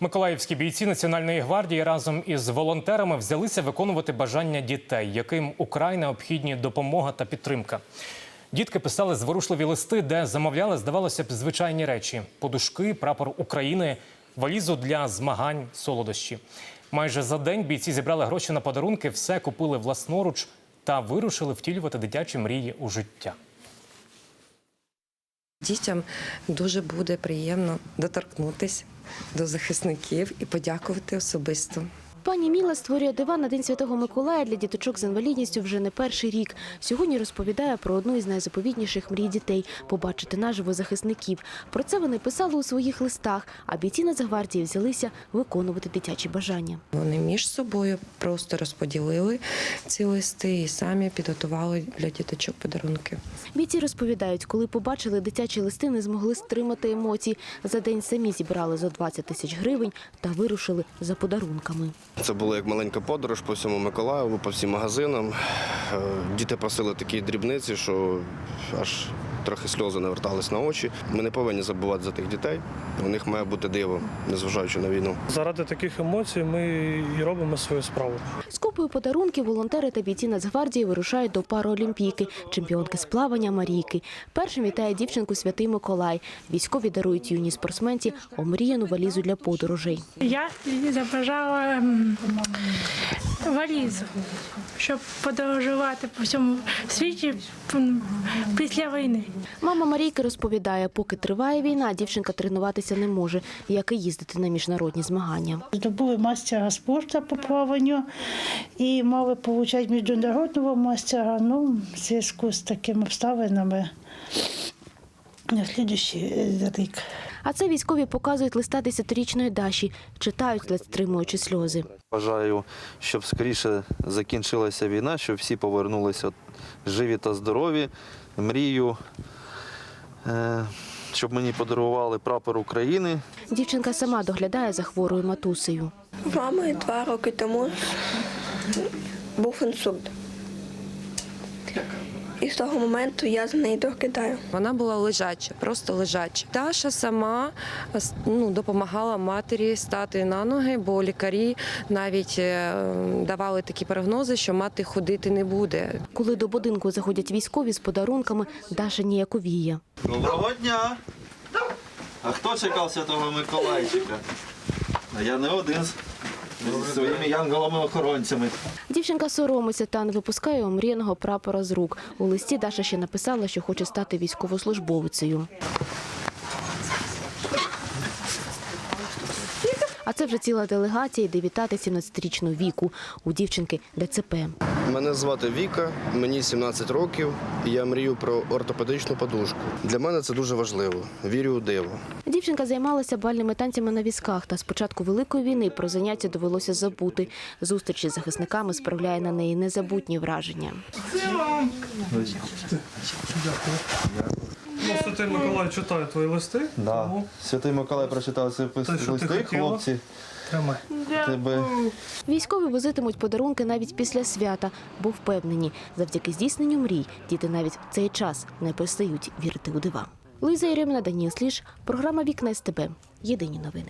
Миколаївські бійці Національної гвардії разом із волонтерами взялися виконувати бажання дітей, яким украй необхідні допомога та підтримка. Дітки писали зворушливі листи, де замовляли, здавалося б, звичайні речі: подушки, прапор України, валізу для змагань, солодощі. Майже за день бійці зібрали гроші на подарунки, все купили власноруч та вирушили втілювати дитячі мрії у життя. Дітям дуже буде приємно доторкнутися до захисників і подякувати особисто. Пані Міла створює дива на День Святого Миколая для діточок з інвалідністю вже не перший рік. Сьогодні розповідає про одну із найзаповітніших мрій дітей побачити наживо захисників. Про це вони писали у своїх листах, а бійці Нацгвардії взялися виконувати дитячі бажання. Вони між собою просто розподілили ці листи і самі підготували для діточок подарунки. Бійці розповідають, коли побачили дитячі листи, не змогли стримати емоцій. За день самі зібрали зо 20 тисяч гривень та вирушили за подарунками. Це було як маленька подорож по всьому Миколаєву, по всім магазинам. Е, Діти просили такі дрібниці, що аж трохи сльози навертались на очі. Ми не повинні забувати за тих дітей. У них має бути диво, незважаючи на війну. Заради таких емоцій ми і робимо свою справу. З купою подарунків волонтери та бійці Нацгвардії вирушають до параолімпійки, чемпіонки з плавання Марійки. Першим вітає дівчинку Святий Миколай. Військові дарують юній спортсменці омріяну валізу для подорожей. Я забажала валізу, щоб подорожувати по всьому світі після війни. Мама Марійки розповідає, поки триває війна, дівчинка тренуватися не може, як і їздити на міжнародні змагання. Здобули мастера спорту по плаванню і мали отримати міжнародного мастера. Ну, в зв'язку з такими обставинами на слідуючий рік. А це військові показують листа десятирічної Даші, читають, ледь стримуючи сльози. Бажаю, щоб скоріше закінчилася війна, щоб всі повернулися живі та здорові. Мрію, е, щоб мені подарували прапор України. Дівчинка сама доглядає за хворою матусею. Мами два роки тому був інсульт. І з того моменту я за нею доглядаю. Вона була лежача, просто лежача. Даша сама ну, допомагала матері стати на ноги, бо лікарі навіть е, давали такі прогнози, що мати ходити не буде. Коли до будинку заходять військові з подарунками, Даша ніяковіє. Доброго дня! А хто чекав Святого Миколайчика? А я не один зі своїми янголами-охоронцями. Дівчинка соромиться та не випускає омріяного прапора з рук. У листі Даша ще написала, що хоче стати військовослужбовицею. А це вже ціла делегація йде вітати 17-річну віку. У дівчинки ДЦП. Мене звати Віка, мені 17 років, і я мрію про ортопедичну подушку. Для мене це дуже важливо. Вірю у диво. Дівчинка займалася бальними танцями на візках, та з початку великої війни про заняття довелося забути. Зустріч з захисниками справляє на неї незабутні враження. Ну, Святий Миколай читає твої листи. Да. Тому Святий Миколай прочитав ці Те, що ти листи, хотіла. хлопці. тримай. Тебе Військові возитимуть подарунки навіть після свята, бо впевнені, завдяки здійсненню мрій діти навіть в цей час не перестають вірити у дива. Луїза Єреміна, Даніл Сліж, програма Вікна СТБ. Єдині новини.